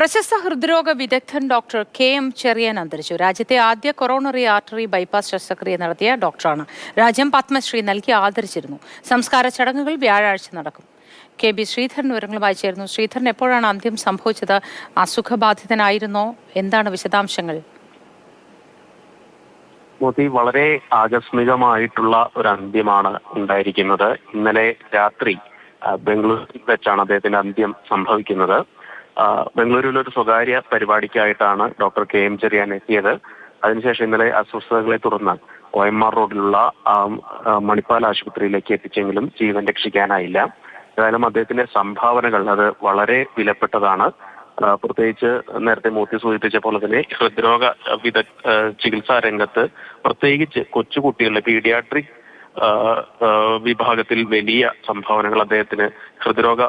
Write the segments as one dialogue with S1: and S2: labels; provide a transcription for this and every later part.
S1: പ്രശസ്ത ഹൃദ്രോഗ വിദഗ്ധൻ doctor K M Cherian അന്തരിച്ചു. രാജ്യത്തെ ആദ്യ കൊറോണറി ആർട്ടറി ബൈപ്പാസ് ശസ്ത്രക്രിയ നടത്തിയ ഡോക്ടറാണ്. രാജ്യം പത്മശ്രീ നൽകി ആദരിച്ചിരുന്നു. സംസ്കാര ചടങ്ങുകൾ വ്യാഴാഴ്ച നടക്കും. കെ ബി ശ്രീധരൻ വിവരങ്ങളുമായി ചേർന്നു ശ്രീധരൻ എപ്പോഴാണ് അന്ത്യം സംഭവിച്ചത്? അസുഖബാധിതനായിരുന്നോ? എന്താണ് വിശദാംശങ്ങൾ?
S2: മോദി വളരെ ആകസ്മികമായിട്ടുള്ള ഒരു അന്ത്യമാണ് ഉണ്ടായിരിക്കുന്നത്. ഇന്നലെ രാത്രി ബംഗളൂരു വെച്ചാണ് അദ്ദേഹത്തിന്റെ അന്ത്യം സംഭവിക്കുന്നത്. ബംഗളൂരുവിൽ ഒരു സ്വകാര്യ പരിപാടിക്കായിട്ടാണ് ഡോക്ടർ കെ എം ചെറിയാൻ എത്തിയത്. അതിനുശേഷം ഇന്നലെ അസ്വസ്ഥതകളെ തുടർന്ന് ഒ എം ആർ റോഡിലുള്ള മണിപ്പാൽ ആശുപത്രിയിലേക്ക് എത്തിച്ചെങ്കിലും ജീവൻ രക്ഷിക്കാനായില്ല. ഏതായാലും അദ്ദേഹത്തിന്റെ സംഭാവനകൾ അത് വളരെ വിലപ്പെട്ടതാണ്. പ്രത്യേകിച്ച് നേരത്തെ മൂർത്തി സൂചിപ്പിച്ച പോലെ തന്നെ ഹൃദ്രോഗ വിദഗ് ആ, ചികിത്സാ രംഗത്ത് പ്രത്യേകിച്ച് കൊച്ചുകുട്ടികളുടെ പീഡിയാട്രിക് വിഭാഗത്തിൽ വലിയ സംഭാവനകൾ അദ്ദേഹത്തിന് ഹൃദ്രോഗ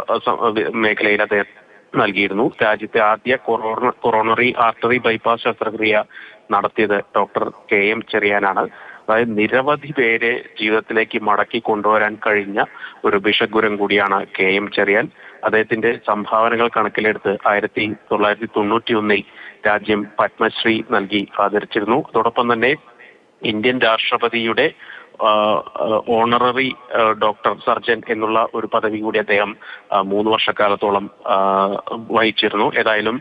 S2: മേഖലയിൽ അദ്ദേഹം നൽകിയിരുന്നു. രാജ്യത്തെ ആദ്യ കൊറോണ കൊറോണറി ആർട്ടറി ബൈപ്പാസ് ശസ്ത്രക്രിയ നടത്തിയത് ഡോക്ടർ കെ എം ചെറിയാനാണ്. അതായത് നിരവധി പേരെ ജീവിതത്തിലേക്ക് മടക്കി കൊണ്ടുവരാൻ കഴിഞ്ഞ ഒരു ബിഷഗുരം കൂടിയാണ് കെ എം ചെറിയാൻ. അദ്ദേഹത്തിന്റെ സംഭാവനകൾ കണക്കിലെടുത്ത് ആയിരത്തി തൊള്ളായിരത്തി തൊണ്ണൂറ്റി ഒന്നിൽ രാജ്യം പത്മശ്രീ നൽകി ആദരിച്ചിരുന്നു. അതോടൊപ്പം തന്നെ ഇന്ത്യൻ രാഷ്ട്രപതിയുടെ ഓണററി ഡോക്ടർ സർജൻ എന്നുള്ള ഒരു പദവി കൂടി അദ്ദേഹം മൂന്ന് വർഷക്കാലത്തോളം വഹിച്ചിരുന്നു. ഏതായാലും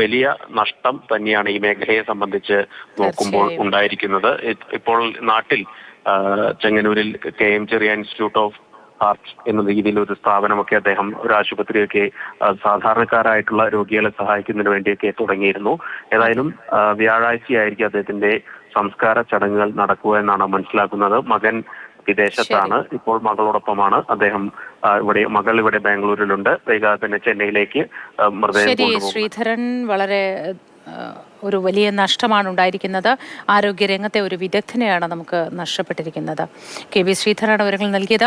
S2: വലിയ നഷ്ടം തന്നെയാണ് ഈ മേഖലയെ സംബന്ധിച്ച് നോക്കുമ്പോൾ ഉണ്ടായിരിക്കുന്നത്. ഇപ്പോൾ നാട്ടിൽ ചെങ്ങന്നൂരിൽ K M Cherian institute of arts എന്ന രീതിയിൽ ഒരു സ്ഥാപനമൊക്കെ അദ്ദേഹം ഒരു ആശുപത്രിയൊക്കെ സാധാരണക്കാരായിട്ടുള്ള രോഗികളെ സഹായിക്കുന്നതിന് വേണ്ടിയൊക്കെ തുടങ്ങിയിരുന്നു. ഏതായാലും വ്യാഴാഴ്ചയായിരിക്കും അദ്ദേഹത്തിന്റെ സംസ്കാര ചടങ്ങുകൾ നടക്കുക എന്നാണ് മനസ്സിലാക്കുന്നത്. മകൻ വിദേശത്താണ്. ഇപ്പോൾ മകളോടൊപ്പമാണ്. അദ്ദേഹം ഇവിടെ മകൾ ഇവിടെ ബാംഗ്ലൂരിലുണ്ട്. വൈകാതെ തന്നെ ചെന്നൈയിലേക്ക് മൃതദേഹം
S1: ശ്രീധരൻ വളരെ ഒരു വലിയ നഷ്ടമാണ് ഉണ്ടായിരിക്കുന്നത്. ആരോഗ്യരംഗത്തെ ഒരു വിദഗ്ധനെയാണ് നമുക്ക് നഷ്ടപ്പെട്ടിരിക്കുന്നത്. കെ വി ശ്രീധരാണ് വിവരങ്ങൾ നൽകിയത്.